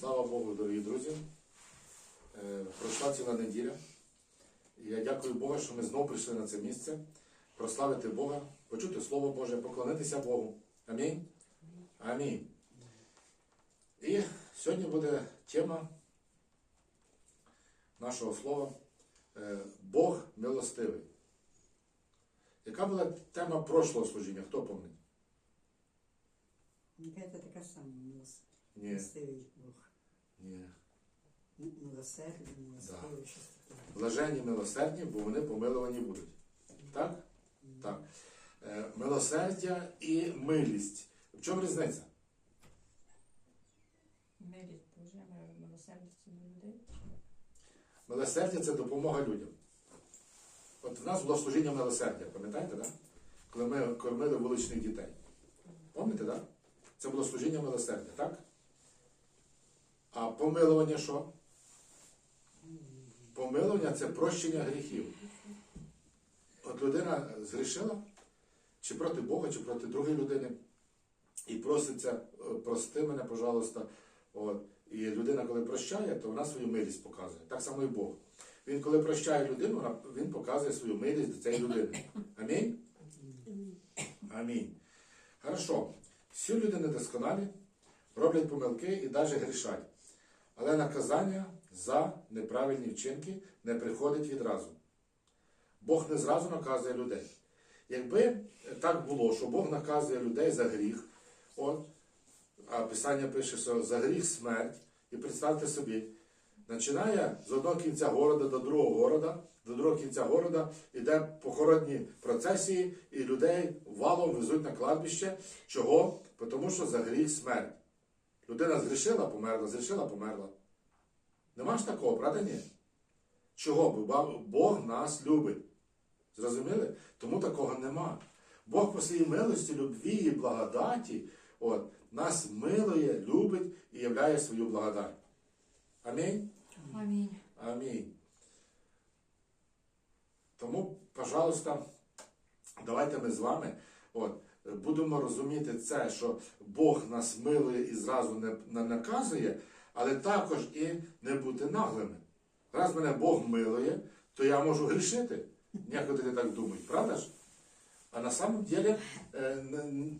Слава Богу, дорогі друзі. Е, Пройшла ціла неділя. Я дякую Богу, що ми знову прийшли на це місце, прославити Бога, почути Слово Боже, поклонитися Богу. Амінь. Амінь. І сьогодні буде тема нашого слова е, Бог милостивий. Яка була тема прошлого служіння? Хто пам'ятає? Яка така сама милос- милостивий Бог. Ні. М- Милосердний, милостивий, щось таке. Блаженні милосердні, бо вони помилувані будуть. Так? Так. Е, Милосердя і милість. В чому різниця? Милість Божа, милосердість до людей. Милосердя це допомога людям. От в нас було служіння милосердя, пам'ятаєте, так? Коли ми кормили вуличних дітей. Пам'ятаєте, так? Це було служіння милосердя, так? А помилування що? Помилування це прощення гріхів. От людина згрішила, чи проти Бога, чи проти другої людини, і проситься, е, прости мене, пожалуйста. От. І людина, коли прощає, то вона свою милість показує. Так само і Бог. Він, коли прощає людину, він показує свою милість до цієї людини. Амінь? Амінь. Хорошо. Всі люди недосконалі, роблять помилки і навіть грішать. Але наказання за неправильні вчинки не приходить відразу. Бог не зразу наказує людей. Якби так було, що Бог наказує людей за гріх, от, а Писання пише, що за гріх смерть, і представте собі, починає з одного кінця города до другого города, до другого кінця города йде похоронні процесії, і людей валом везуть на кладбище. Чого? Тому що за гріх смерть. Людина згрішила, померла, згрішила, померла. Нема ж такого, правда ні? Чого? Бог нас любить. Зрозуміли? Тому такого нема. Бог по своїй милості, любві і благодаті от, нас милує, любить і являє свою благодать. Амінь? Амінь. Амінь. Тому, пожалуйста, давайте ми з вами от, будемо розуміти це, що Бог нас милує і зразу не, не наказує, але також і не бути наглими. Раз мене Бог милує, то я можу грішити. Некоторі так думають, правда ж? А на самом деле е,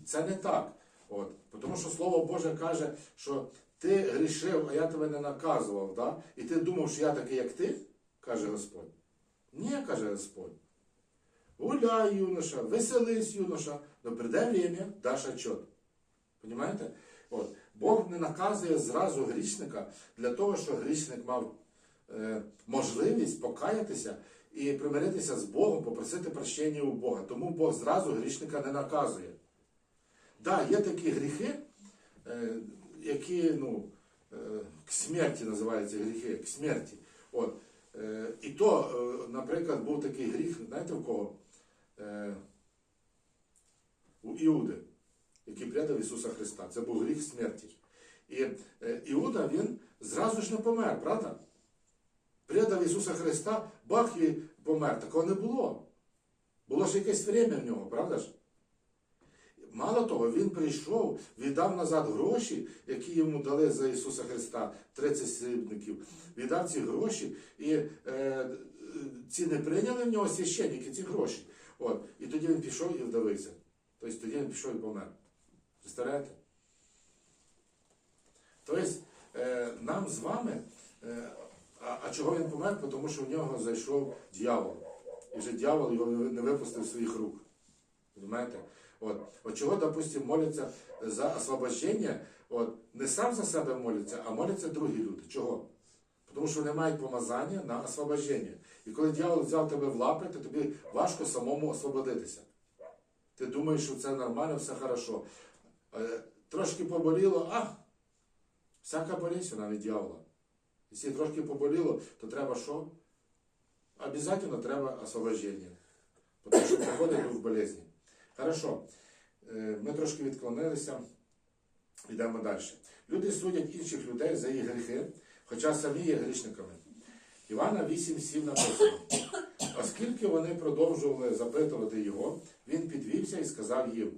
це не так. От. Тому що Слово Боже каже, що ти грішив, а я тебе не наказував. Да? І ти думав, що я такий, як ти, каже Господь. Ні, каже Господь. Гуляй, юноша, веселись, юноша, но прийде время, даш отчет. Понимаєте? От. Бог не наказує зразу грішника для того, щоб грішник мав е, можливість покаятися і примиритися з Богом, попросити прощення у Бога. Тому Бог зразу грішника не наказує. Так, да, є такі гріхи, е, які ну, е, к смерті називаються гріхи, к смерті. От. Е, і то, е, наприклад, був такий гріх, знаєте в кого? Е, у Іуди, який предав Ісуса Христа. Це був гріх смерті. І е, Іуда він зразу ж не помер, правда? Предав Ісуса Христа, бах і помер. Такого не було. Було ж якесь время в нього, правда ж? Мало того, він прийшов, віддав назад гроші, які йому дали за Ісуса Христа, 30 срібників. Віддав ці гроші, і е, ці не прийняли в нього священники, ці гроші. От. І тоді він пішов і вдавився. Тобто тоді він пішов і помер. Представляєте? Тобто е, нам з вами, е, а, а чого він помер? Тому що в нього зайшов дьявол. І вже дьявол його не випустив з своїх рук. Понимаєте? От, от чого, допустим, моляться за освобождення, от, не сам за себе моляться, а моляться другі люди. Чого? Тому що вони мають помазання на освобождення. І коли дьявол взяв тебе в лапи, то тобі важко самому освободитися. Ти думаєш, що це нормально, все хорошо. Е, Трошки поболіло, а всяка болість, вона від дьявола. Якщо трошки поболіло, то треба що? Обязательно треба освобождення. Тому що приходить дух болезні. Хорошо. Е, Ми трошки відклонилися. Йдемо далі. Люди судять інших людей за їх гріхи, хоча самі є грішниками. Івана 8,7 написано. Оскільки вони продовжували запитувати його, він підвівся і сказав їм: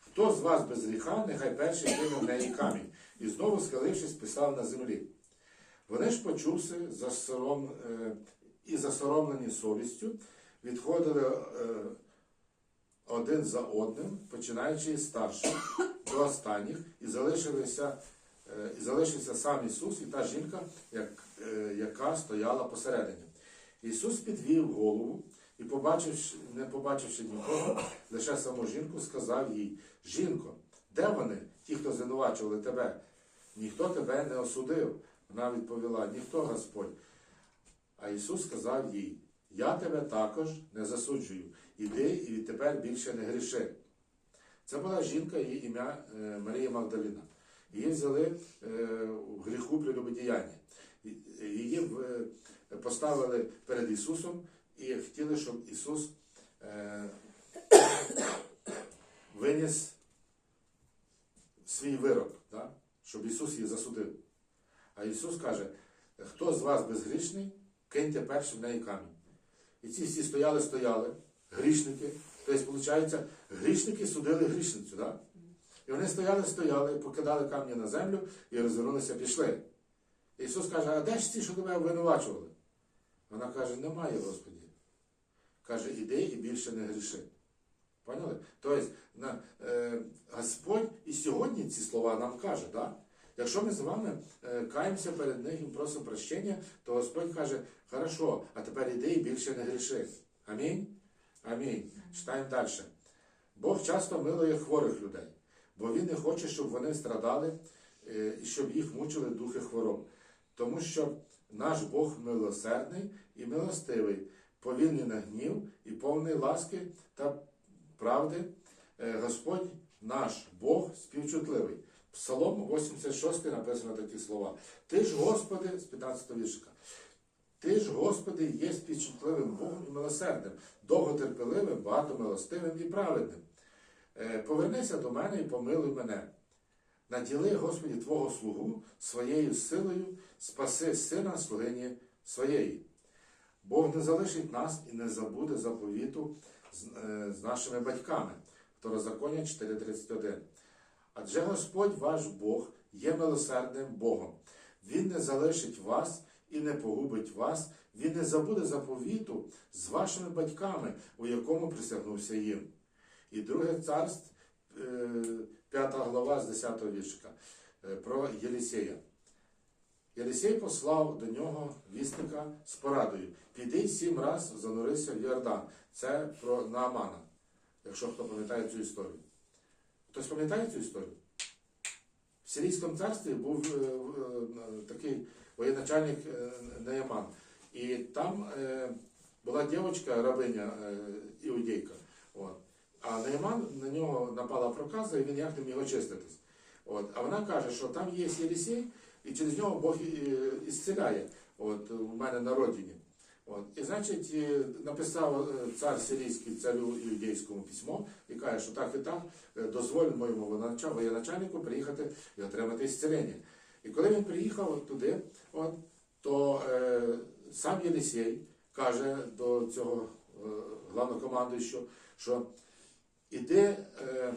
Хто з вас без гріха, нехай перший кине в неї камінь. і знову схилившись, писав на землі. Вони ж, почувши засором, е, і засоромлені совістю, відходили е, один за одним, починаючи з старших до останніх, і залишилися, і залишився сам Ісус і та жінка, як, е, яка стояла посередині. Ісус підвів голову і, побачивши, не побачивши нікого, лише саму жінку, сказав їй: Жінко, де вони, ті, хто звинувачували тебе? Ніхто тебе не осудив. Вона відповіла: Ніхто Господь. А Ісус сказав їй: Я тебе також не засуджую. Іди і відтепер більше не гріши. Це була жінка, її ім'я е, Марія Магдаліна. Її взяли е, в гріху прелюбодіяння. Її е, поставили перед Ісусом і хотіли, щоб Ісус е, виніс свій вирок, да? щоб Ісус її засудив. А Ісус каже, хто з вас безгрішний, киньте першим в неї камінь. І ці всі стояли, стояли, грішники. Тобто, виходить, грішники судили грішницю. Да? І вони стояли, стояли, покидали камні на землю і розвернулися, пішли. Ісус каже, а де ж ті, що тебе обвинувачували? Вона каже, немає, Господі. Каже, іди і більше не гріши. Поняли? Тобто, е, Господь і сьогодні ці слова нам каже, да? якщо ми з вами е, каємося перед ним і просимо прощення, то Господь каже, хорошо, а тепер іди і більше не гріши. Амінь? Амінь. Читаємо далі. Бог часто милує хворих людей, бо Він не хоче, щоб вони страдали е, і щоб їх мучили духи хвороб. Тому що наш Бог милосердний і милостивий, повільний на гнів і повний ласки та правди. Е, Господь наш Бог співчутливий. Псалом 86 написано такі слова. Ти ж, Господи, з 15 віршика. Ти ж, Господи, є співчутливим Богом і милосердним, довготерпеливим, багатомилостивим і праведним. Е, Повернися до мене і помилуй мене. Наділи, Господі, Твого слугу своєю силою, спаси сина слугині своєї. Бог не залишить нас і не забуде заповіту з, е, нашими батьками. Второзаконня 4.31. Адже Господь ваш Бог є милосердним Богом. Він не залишить вас і не погубить вас, Він не забуде заповіту з вашими батьками, у якому присягнувся їм. І друге царств, 5 глава з 10 віршика е, про Єлісея. Єлісей послав до нього вісника з порадою: піди сім раз занурися в Йордан. Це про Наамана, якщо хто пам'ятає цю історію. Хтось пам'ятає цю історію? В Сирійському царстві був е, е, такий воєначальник е. І там е, була дівчинка, рабиня е, іудейка. От. А Неяман на нього напала проказа, і він як не міг очиститись. От. А вона каже, що там є Єлісей, і через нього Бог ісціляє от, у мене на родині. От. І значить, е, написав е, цар сирійський царю іудейському письмо і каже, що так і так е, дозволь моєму воєначальнику приїхати і отримати ісцілення. І коли він приїхав туди, от, то е, сам Єлісей каже до цього е, главнокомандуючого, що іди, е,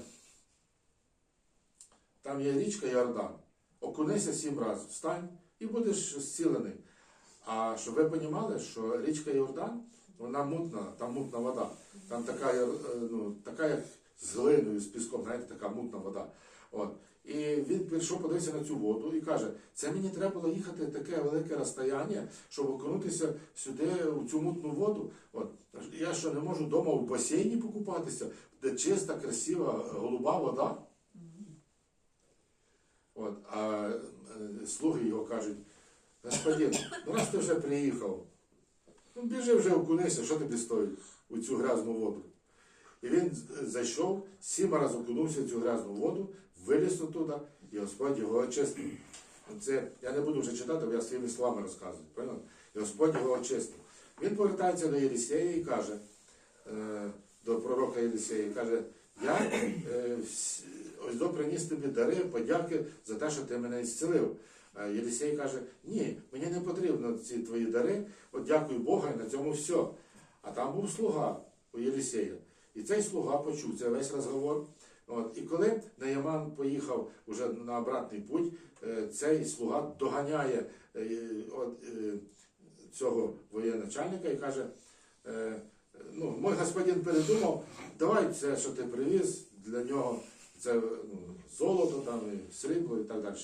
там є річка Йордан, окунися сім разів, встань і будеш зцілений. А щоб ви розуміли, що річка Йордан, вона мутна, там мутна вода. Там така, е, ну, така як з глиною, з піском, знаєте, така мутна вода. От. І він прийшов, подивився на цю воду і каже, це мені треба було їхати таке велике розстояння, щоб окунутися сюди, у цю мутну воду. От. Я що, не можу вдома в басейні покупатися, де чиста, красива, голуба вода. От. А е, слуги його кажуть, господин, ну раз ти вже приїхав, ну біжи вже окунися, що тобі стоїть у цю грязну воду. І він зайшов, сім разів окунувся в цю грязну воду, виліз оттуда, і Господь його очистив. Це я не буду вже читати, бо я своїми словами розказую. Поняли? І Господь його очистив. Він повертається до Єлісея і каже, е, до пророка Єлісея, і каже, я е, ось до приніс тобі дари, подяки за те, що ти мене зцілив. Єлісей каже, ні, мені не потрібно ці твої дари, от дякую Богу, і на цьому все. А там був слуга у Єлісея. І цей слуга почув цей весь розговор. От, і коли Наяман поїхав уже на обратний путь, е, цей слуга доганяє е, е, цього воєначальника і каже: ну, мой господин передумав, давай це, що ти привіз, для нього це ну, золото, там, і срібло і так далі.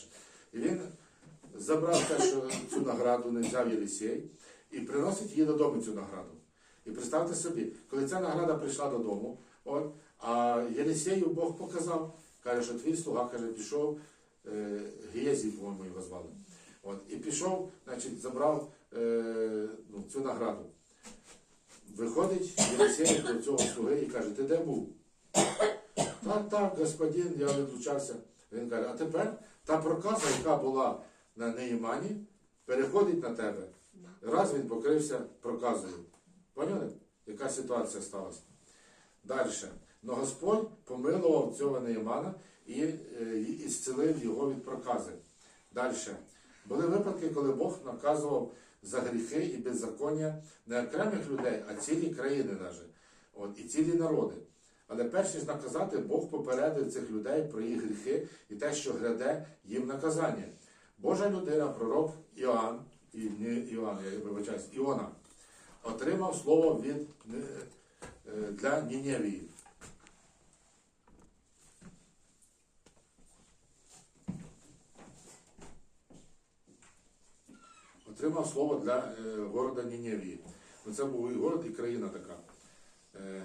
І він забрав те, що цю награду не взяв Єлісей, і приносить її додому цю награду. І представте собі, коли ця награда прийшла додому, от, а Єлісею Бог показав, каже, що твій слуга каже, пішов, е, Гієзій, по-моєму, його звали. От, і пішов, значить, забрав е, ну, цю награду. Виходить Єлисей до цього слуги і каже, ти де був? Так, так, господин, я відлучався. Він каже, а тепер та проказа, яка була на Неїмані, переходить на тебе. Раз він покрився проказою. Поняли? Яка ситуація сталася? Далі. Но Господь помилував цього Неїмана і, е, і зцілив його від прокази. Далі. Були випадки, коли Бог наказував за гріхи і беззаконня не окремих людей, а цілі країни навіть. От, і цілі народи. Але перш ніж наказати, Бог попередив цих людей про їх гріхи і те, що гряде їм наказання. Божа людина, пророк Іоанн, і не Іоанн, я вибачаюсь, Іона, отримав слово від, е, е, для Ніневії. Отримав слово для е, города Ніневії. Ну, Це був і город, і країна така. Е,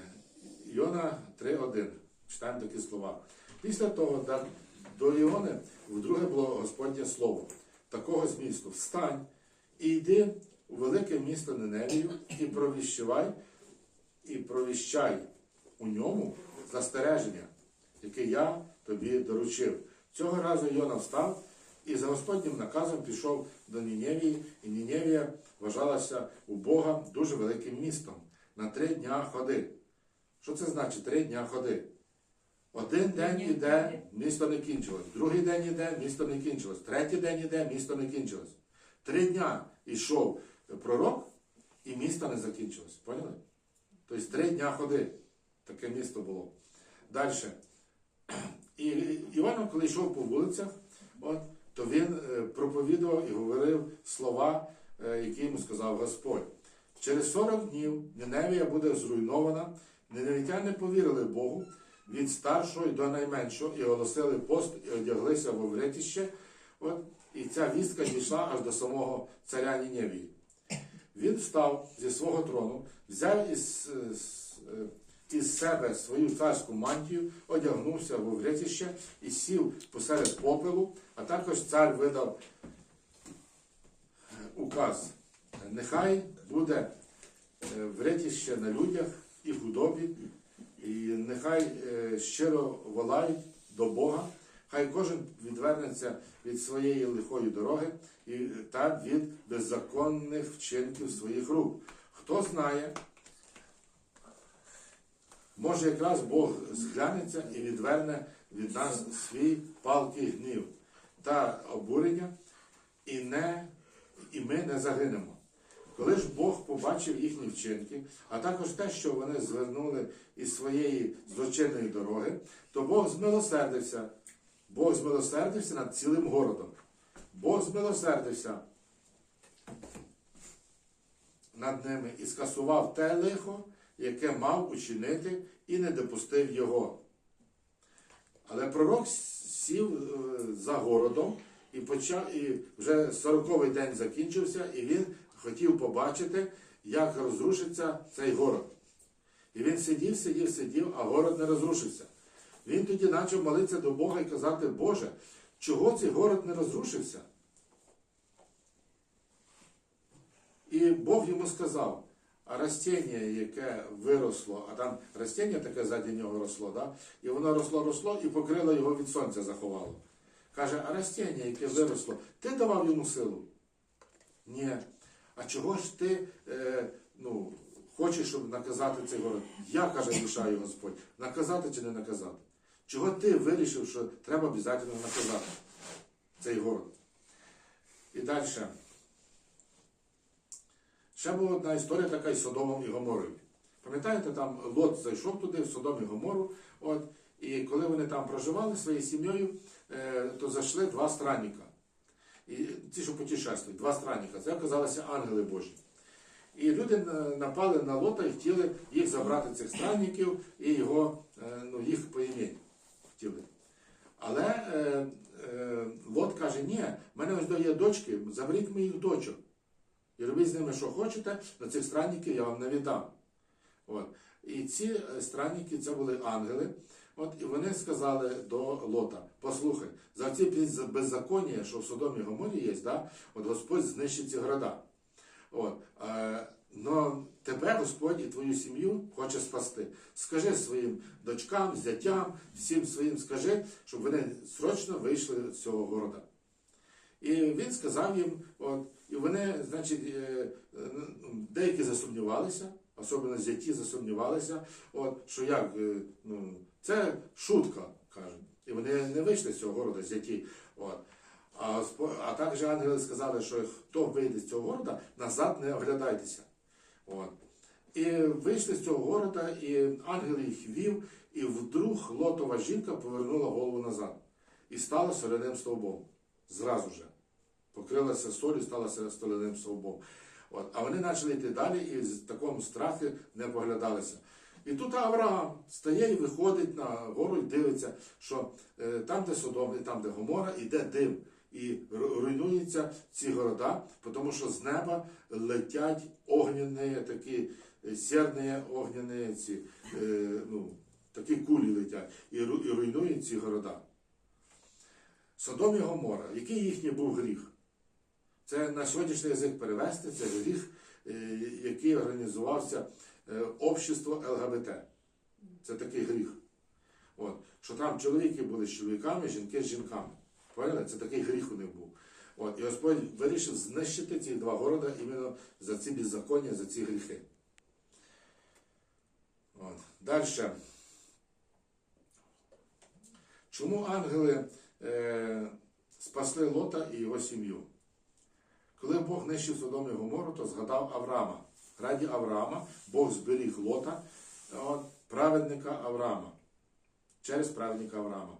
Йона 3.1. Читаємо такі слова. Після того до Іони вдруге було Господнє слово. Такого змісту. Встань і йди у велике місто Ниневію і провіщувай, і провіщай у ньому застереження, яке я тобі доручив. Цього разу Йона встав і за Господнім наказом пішов до Ніневії, і Ніневія вважалася у Бога дуже великим містом на три дня ходи. Що це значить три дня ходи? Один день іде, місто не кінчилось. Другий день іде, місто не кінчилось. Третій день іде, місто не кінчилось. Три дня йшов пророк, і місто не закінчилось. Поняли? Тобто три дня ходи. Таке місто було. Далі. І Іван, коли йшов по вулицях, от, то він е, проповідував і говорив слова, е, які йому сказав Господь. Через 40 днів Ниневія буде зруйнована. Ниневітяни повірили Богу від старшого до найменшого і оголосили пост і одяглися в вретіще. От, і ця вістка дійшла аж до самого царя Ніневії. Він встав зі свого трону, взяв із, е, із себе свою царську мантію, одягнувся в вретіще і сів посеред попелу, а також цар видав е, указ. Нехай буде е, вретіще на людях і в худобі, і нехай е, щиро волають до Бога, хай кожен відвернеться від своєї лихої дороги і та від беззаконних вчинків своїх рук. Хто знає, може якраз Бог зглянеться і відверне від нас свій палкий гнів та обурення, і, не, і ми не загинемо. Коли ж Бог побачив їхні вчинки, а також те, що вони звернули із своєї злочинної дороги, то Бог змилосердився. Бог змилосердився над цілим городом. Бог змилосердився над ними і скасував те лихо, яке мав учинити, і не допустив його. Але пророк сів е, за городом і почав, і вже сороковий день закінчився, і він хотів побачити, як розрушиться цей город. І він сидів, сидів, сидів, а город не розрушився. Він тоді почав молитися до Бога і казати, Боже, чого цей город не розрушився? І Бог йому сказав, а растіння, яке виросло, а там растіння таке ззаді нього росло, да? і воно росло, росло і покрило його від сонця заховало. Каже, а растіння, яке виросло, ти давав йому силу? Ні. А чого ж ти е, ну, хочеш, щоб наказати цей город? Я, каже, душаю Господь, наказати чи не наказати? Чого ти вирішив, що треба обов'язково наказати цей город? І далі. Ще була одна історія така із Содомом і Гоморою. Пам'ятаєте, там Лот зайшов туди, в Содом і Гомору, от, І коли вони там проживали своєю сім'єю, е, то зайшли два странника. І ті, що путешествують, два странника. Це оказалися ангели Божі. І люди напали на Лота і хотіли їх забрати цих странників і його, е, ну, їх поім'ять хотіли. Але е, е, Лот каже, ні, в мене ось є дочки, заберіть моїх дочок. І робіть з ними, що хочете, на цих странників я вам не віддам. От. І ці е, странники, це були ангели. От, і вони сказали до Лота: послухай, за ці без- беззаконня, що в Содомі Гоморі є, да, от Господь знищить ці города. От, е, но тебе Господь і твою сім'ю хоче спасти. Скажи своїм дочкам, зятям, всім своїм скажи, щоб вони срочно вийшли з цього города. І він сказав їм, от, і вони, значить, е, е, деякі засумнівалися, особливо зяті засумнівалися, от, що як, е, ну, це шутка, кажуть. І вони не вийшли з цього города, зяті. От. А, а також ангели сказали, що хто вийде з цього города, назад не оглядайтеся. От. І вийшли з цього города, і ангел їх вів, і вдруг лотова жінка повернула голову назад і стала соляним стовбом. Зразу же. Покрилася солі, стала соляним стовбом. От. А вони почали йти далі і в такому страхі не поглядалися. І тут Авраам стає і виходить на гору і дивиться, що е, там, де Содом, і там, де Гомора, іде дим. І руйнуються ці города, тому що з неба летять огняні такі е, сірні огняні ці, е, ну, такі кулі летять і руйнують ці города. Содом і Гомора, який їхній був гріх? Це на сьогоднішній язик перевести, це гріх, е, який організувався е, общество ЛГБТ. Це такий гріх. От. Що там чоловіки були з чоловіками, жінки з жінками. Поняли? Це такий гріх у них був. От. І Господь вирішив знищити ці два города іменно за ці беззаконня, за ці гріхи. От. Далі. Чому ангели е, спасли Лота і його сім'ю? Коли Бог нищив Содом і Гомору, то згадав Авраама. Раді Авраама Бог зберіг Лота, от, праведника Авраама. Через праведника Авраама.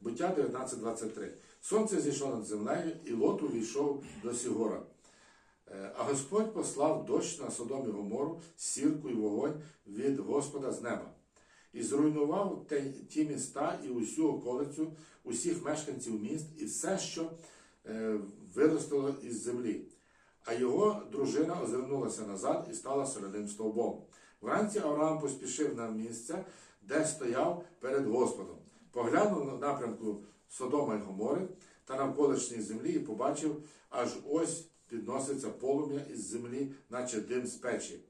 Буття 19.23. Сонце зійшло над землею, і Лот увійшов до Сігора. Е, А Господь послав дощ на Содом і Гомору, сірку і вогонь від Господа з неба. І зруйнував ті міста і усю околицю, усіх мешканців міст, і все, що е, виростало із землі. А його дружина озирнулася назад і стала соляним стовбом. Вранці Авраам поспішив на місце, де стояв перед Господом. Поглянув на напрямку Содома й Гомори та навколишньої землі і побачив, аж ось підноситься полум'я із землі, наче дим з печі.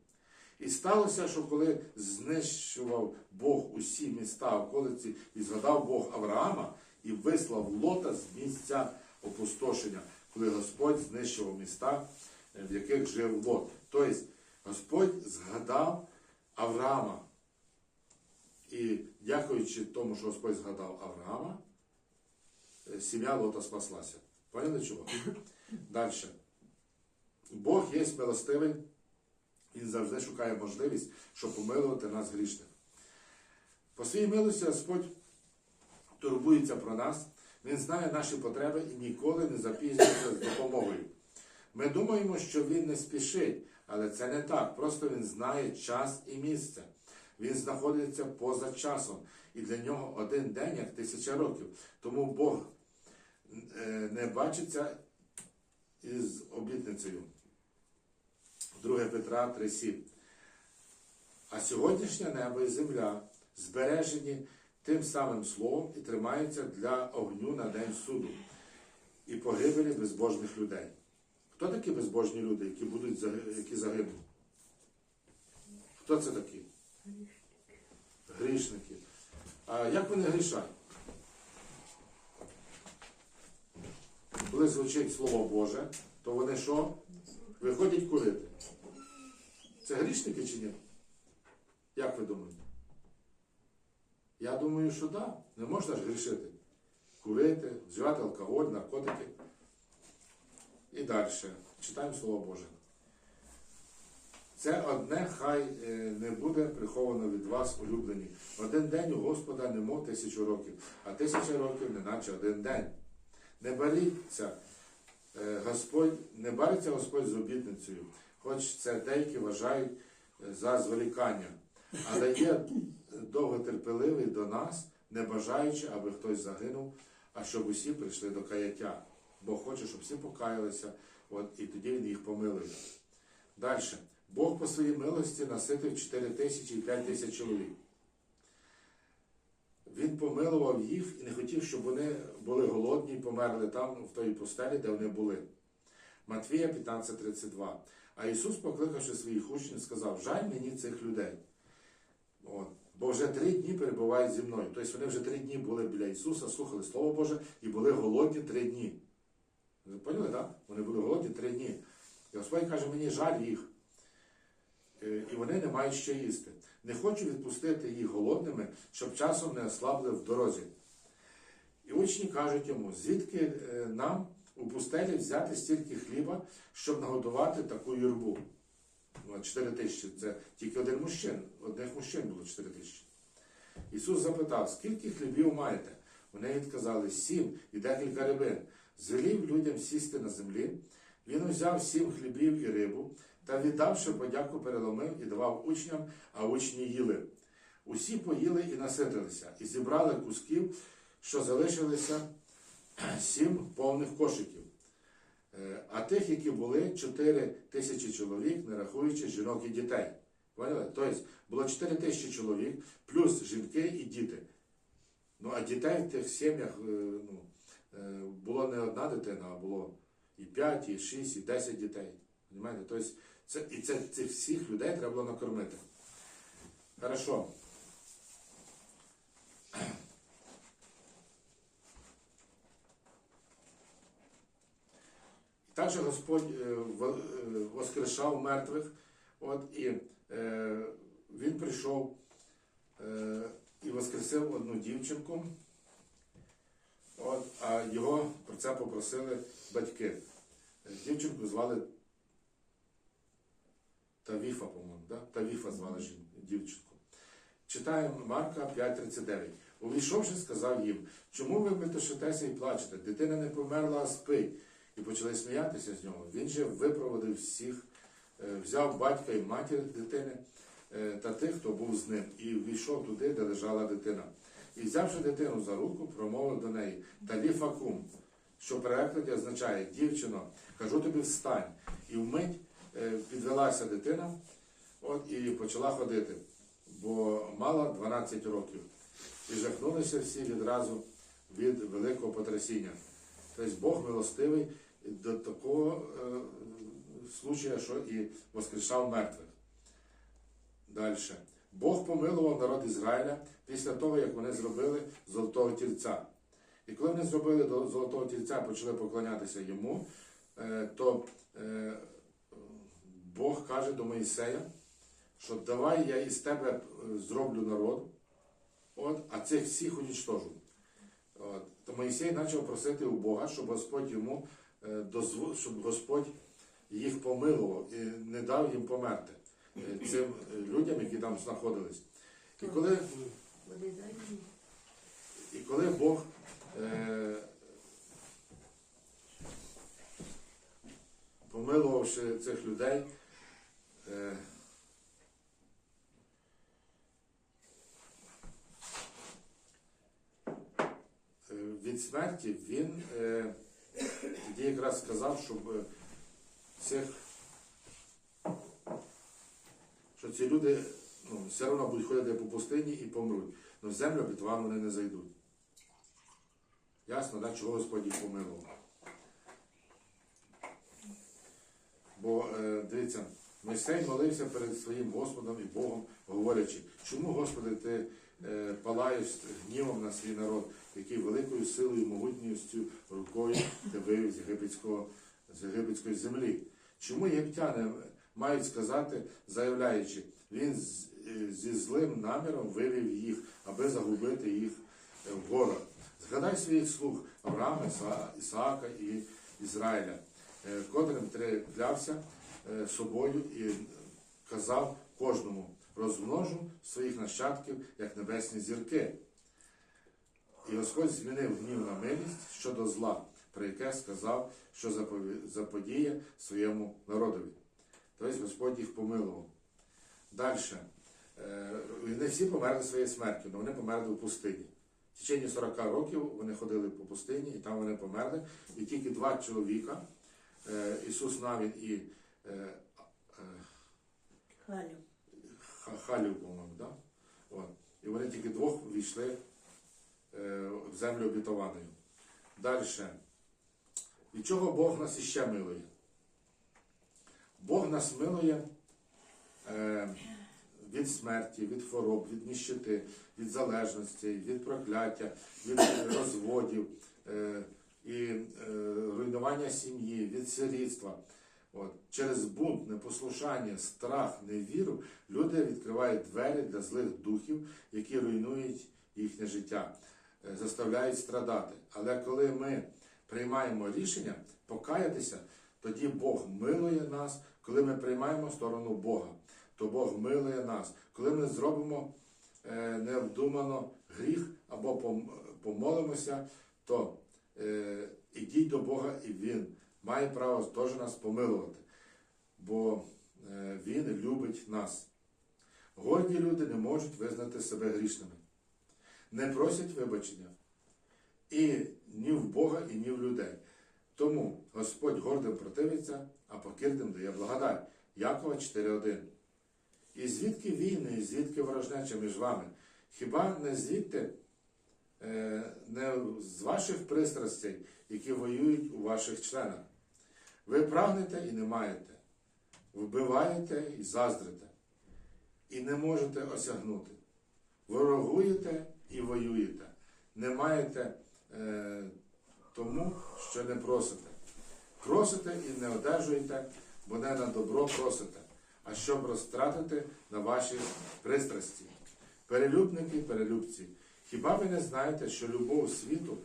І сталося, що коли знищував Бог усі міста околиці, і згадав Бог Авраама і вислав Лота з місця опустошення, коли Господь знищував міста, е, в яких жив Лот. Тобто Господь згадав Авраама. І дякуючи тому, що Господь згадав Авраама, е, сім'я Лота спаслася. Поняли чого? Далі. Бог є милостивий, Він завжди шукає можливість, щоб помилувати нас грішних. По своїй милості Господь турбується про нас, Він знає наші потреби і ніколи не запізнюється з допомогою. Ми думаємо, що Він не спішить, але це не так. Просто Він знає час і місце. Він знаходиться поза часом, і для нього один день як тисяча років. Тому Бог е, не бачиться із обітницею. 2 Петра 3,7. А сьогоднішнє небо і земля збережені тим самим словом і тримаються для огню на день суду і погибелі безбожних людей. Хто такі безбожні люди, які будуть які загинуть? Хто це такі? Грішники. А як вони грішать? Коли звучить Слово Боже, то вони що? Виходять курити. Це грішники чи ні? Як ви думаєте? Я думаю, що так. Да. Не можна ж грішити. Курити, вживати алкоголь, наркотики. І далі. Читаємо Слово Боже. Це одне хай е, не буде приховано від вас, улюблені. Один день у Господа немов тисячу років, а тисяча років неначе один день. Не боріться, е, Господь, не бариться Господь з обітницею, хоч це деякі вважають е, за зволікання, але є довготерпеливий до нас, не бажаючи, аби хтось загинув, а щоб усі прийшли до каяття. Бог хоче, щоб всі покаялися, от, і тоді він їх помилує. Далі. Бог по своїй милості наситив 4 тисячі і 5 тисяч чоловік. Він помилував їх і не хотів, щоб вони були голодні і померли там, в той пустелі, де вони були. Матвія 15:32. А Ісус, покликавши своїх учнів, сказав: Жаль мені цих людей. От. Бо вже три дні перебувають зі мною. Тобто вони вже три дні були біля Ісуса, слухали Слово Боже і були голодні три дні. Поняли, так? Вони були голодні три дні. І Господь каже, мені жаль їх. Е, І вони не мають що їсти. Не хочу відпустити їх голодними, щоб часом не ослабли в дорозі. І учні кажуть йому, звідки е, нам у пустелі взяти стільки хліба, щоб нагодувати таку юрбу. Ну, 4 тисячі це тільки один мужчин, одних мужчин було 4 тисячі. Ісус запитав, скільки хлібів маєте? Вони відказали сім і декілька рибин. Звелів людям сісти на землі. Він узяв сім хлібів і рибу та, віддавши подяку, переломив і давав учням, а учні їли. Усі поїли і наситилися, і зібрали кусків, що залишилися сім повних кошиків. Е, А тих, які були, 4 тисячі чоловік, не рахуючи жінок і дітей. Поняли? Тобто було 4 тисячі чоловік, плюс жінки і діти. Ну, а дітей в тих сім'ях е, ну, е, було не одна дитина, а було і 5, і 6, і 10 дітей. Понимаєте? Тобто це, і це, цих всіх людей треба було накормити. Хорошо. Також Господь е, е, воскрешав мертвих, от, і е, він прийшов е, і воскресив одну дівчинку, от, а його про це попросили батьки. Дівчинку звали Тавіфа, по-моєму, да? Тавіфа звали дівчинку. Читаємо Марка 5.39. Увійшовши, сказав їм, чому ви метушитеся і плачете? Дитина не померла, а спить. І почали сміятися з нього. Він же випроводив всіх, е, взяв батька і матір дитини е, та тих, хто був з ним, і війшов туди, де лежала дитина. І взявши дитину за руку, промовив до неї Таліфакум, що перекладі означає дівчино, кажу тобі встань. І вмить е, підвелася дитина от, і почала ходити, бо мала 12 років. І жахнулися всі відразу від великого потрясіння. Тобто Бог милостивий до такого е, случая, що і воскрешав мертвих. Далі. Бог помилував народ Ізраїля після того, як вони зробили золотого тільця. І коли вони зробили до золотого тільця, почали поклонятися йому, е, то е, Бог каже до Моїсея, що давай я із тебе е, зроблю народ, от, а цих всіх унічтожу. От. То Моїсей почав просити у Бога, щоб Господь йому щоб Господь їх помилував і не дав їм померти е, цим е, людям, які там знаходились. І коли, і коли Бог е, помилувавши цих людей, е, е, від смерті він е, тоді якраз сказав, щоб е, цих, що ці люди ну, все одно будуть ходити по пустині і помруть. але в землю обітовану вони не зайдуть. Ясно, так, чого Господь їх помилував? Бо е, дивіться, Мойсей молився перед своїм Господом і Богом, говорячи, чому, Господи, ти е, палаєш гнівом на свій народ, який великою силою могутністю рукою ти вивів з єгипетського, з єгипетської землі. Чому єгиптяни мають сказати, заявляючи, він е, зі злим наміром вивів їх, аби загубити їх е, в горах. Згадай своїх слуг Авраама, Ісаака і Ізраїля, е, котрим ти е, собою і казав кожному, розмножу своїх нащадків, як небесні зірки. І Господь змінив гнів на милість щодо зла, про яке сказав, що заподіє своєму народові. Тобто Господь їх помилував. Далі. Не всі померли своєю смертю, але вони померли в пустині. В течение 40 років вони ходили по пустині і там вони померли. І тільки два чоловіка, е, Ісус Навін і е, е, Халів, по-моєму, да? От. І вони тільки двох війшли е, в землю обітованою. Далі. Від чого Бог нас іще милує? Бог нас милує е, від смерті, від хвороб, від ніщити, від залежності, від прокляття, від розводів е, і е, руйнування сім'ї, від сирітства. От. Через бунт, непослушання, страх, невіру люди відкривають двері для злих духів, які руйнують їхнє життя, е, заставляють страдати. Але коли ми приймаємо рішення покаятися, тоді Бог милує нас. Коли ми приймаємо сторону Бога, то Бог милує нас. Коли ми зробимо е, невдумано гріх або помолимося, то е, ідіть до Бога, і Він має право теж нас помилувати, бо е, Він любить нас. Горді люди не можуть визнати себе грішними, не просять вибачення і ні в Бога, і ні в людей. Тому Господь гордим противиться, а покірним дає благодать. Якова 4.1. І звідки війни, і звідки ворожнеча між вами? Хіба не звідти, не з ваших пристрастей, які воюють у ваших членах? Ви прагнете і не маєте, вбиваєте і заздрите, і не можете осягнути. Ворогуєте і воюєте, не маєте е, тому, що не просите. Просите і не одержуєте, бо не на добро просите, а щоб розтратити на ваші пристрасті. Перелюбники, перелюбці, хіба ви не знаєте, що любов світу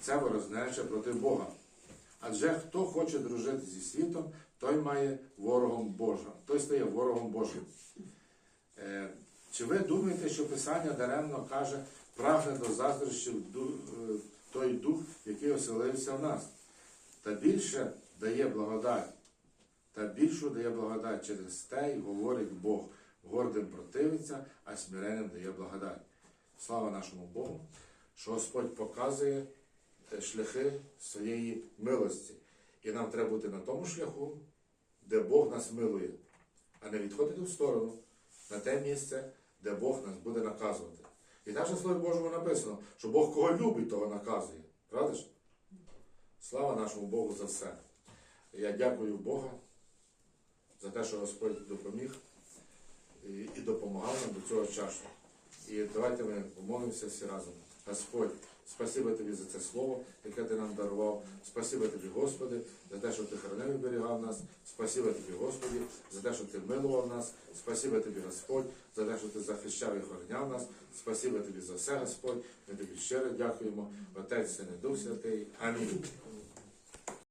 це ворожнеча проти Бога? Адже хто хоче дружити зі світом, той має ворогом Божим, той стає ворогом Божим. Е, чи ви думаєте, що Писання даремно каже, прагне до заздрощів е, той дух, який оселився в нас? Та більше дає благодать, та більшу дає благодать через те, й говорить Бог, гордим противиться, а смиренним дає благодать. Слава нашому Богу, що Господь показує е, шляхи своєї милості. І нам треба бути на тому шляху, де Бог нас милує, а не відходити в сторону на те місце, де Бог нас буде наказувати. І навіть в Слові Божому написано, що Бог кого любить, того наказує. Правда ж? Слава нашому Богу за все. Я дякую Бога за те, що Господь допоміг і допомагав нам до цього часу. І давайте ми помолимося всі разом. Господь, спасибо тобі за це слово, яке ти нам дарував. Спасибо тобі, Господи, за те, що ти хранив і берігав нас. Спасибо тобі, Господи, за те, що ти милував нас. Спасибо тобі, Господь, за те, що ти захищав і охороняв нас. Спасибо тобі за все, Господь. Ми тобі щиро дякуємо. Отець, Син і Дух Святий. Амінь.